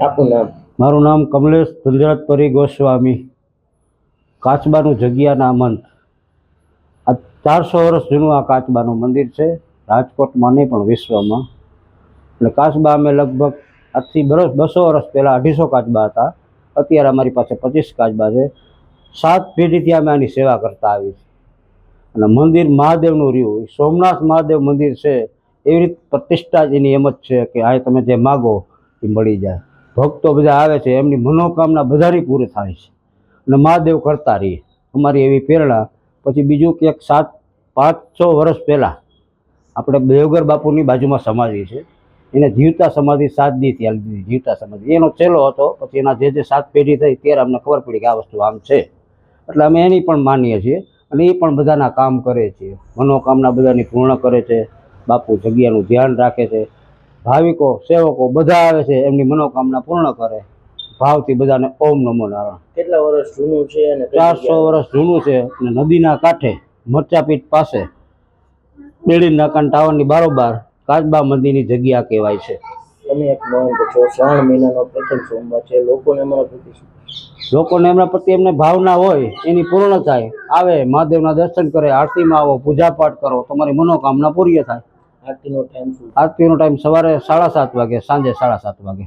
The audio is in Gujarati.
આપનું નામ? મારું નામ કમલેશ ધનરાજ પરી ગોસ્વામી. કાચબાનું જગ્યાના મંત. આ ચારસો વર્ષ જૂનું આ કાચબાનું મંદિર છે. રાજકોટમાં નહીં, પણ વિશ્વમાં. એટલે કાચબા અમે લગભગ આજથી બરસ બસો વર્ષ પહેલાં અઢીસો કાચબા હતા. અત્યારે અમારી પાસે પચીસ કાચબા છે. સાત પેઢીથી અમે આની સેવા કરતા આવી છે અને મંદિર મહાદેવનું રહ્યું. સોમનાથ મહાદેવ મંદિર છે. એવી રીત પ્રતિષ્ઠા જ એની એમ જ છે કે આ તમે જે માગો એ મળી જાય. ભક્તો બધા આવે છે, એમની મનોકામના બધાની પૂરી થાય છે. અને મહાદેવ કરતા રહીએ. અમારી એવી પ્રેરણા. પછી બીજું કે એક સાત, પાંચ, છ વર્ષ પહેલાં આપણે દેવગર બાપુની બાજુમાં સમાધિ છે. એને જીવતા સમાધિ સાત દીથી આલી દીધી, જીવતા સમાધિ. એનો છેલ્લો હતો, પછી એના જે જે સાત પેઢી થઈ ત્યારે અમને ખબર પડી કે આ વસ્તુ આમ છે. એટલે અમે એની પણ માનીએ છીએ અને એ પણ બધાના કામ કરે છે. મનોકામના બધાની પૂર્ણ કરે છે. બાપુ જગ્યાનું ધ્યાન રાખે છે. ભાવિકો સેવકો બધા આવે છે એમની મનોકામના પૂર્ણ કરે. ભાવથી બધાને ઓમ નમો નારાયણ. કેટલા વર્ષ જૂનું છે અને ચારસો વર્ષ જૂનું છે અને નદીના કાંઠે મરચાપીઠ પાસે બેડી નાકાન ટાવરની બારોબાર કાચબા મંદિરની જગ્યા કહેવાય છે. તમે એક મહંત છો શ્રાવણ મહિનાનો પ્રથમ સોમવાર છે લોકોને અમારા પ્રતિ લોકોને એમના પ્રત્યે એમને ભાવના હોય એની પૂર્ણ થાય. આવે મહાદેવના દર્શન કરે આરતીમાં આવો પૂજા પાઠ કરો તમારી મનોકામના પૂરી થાય. આરતીનો ટાઈમ સવારે સાડા સાત વાગે સાંજે સાડા સાત વાગે.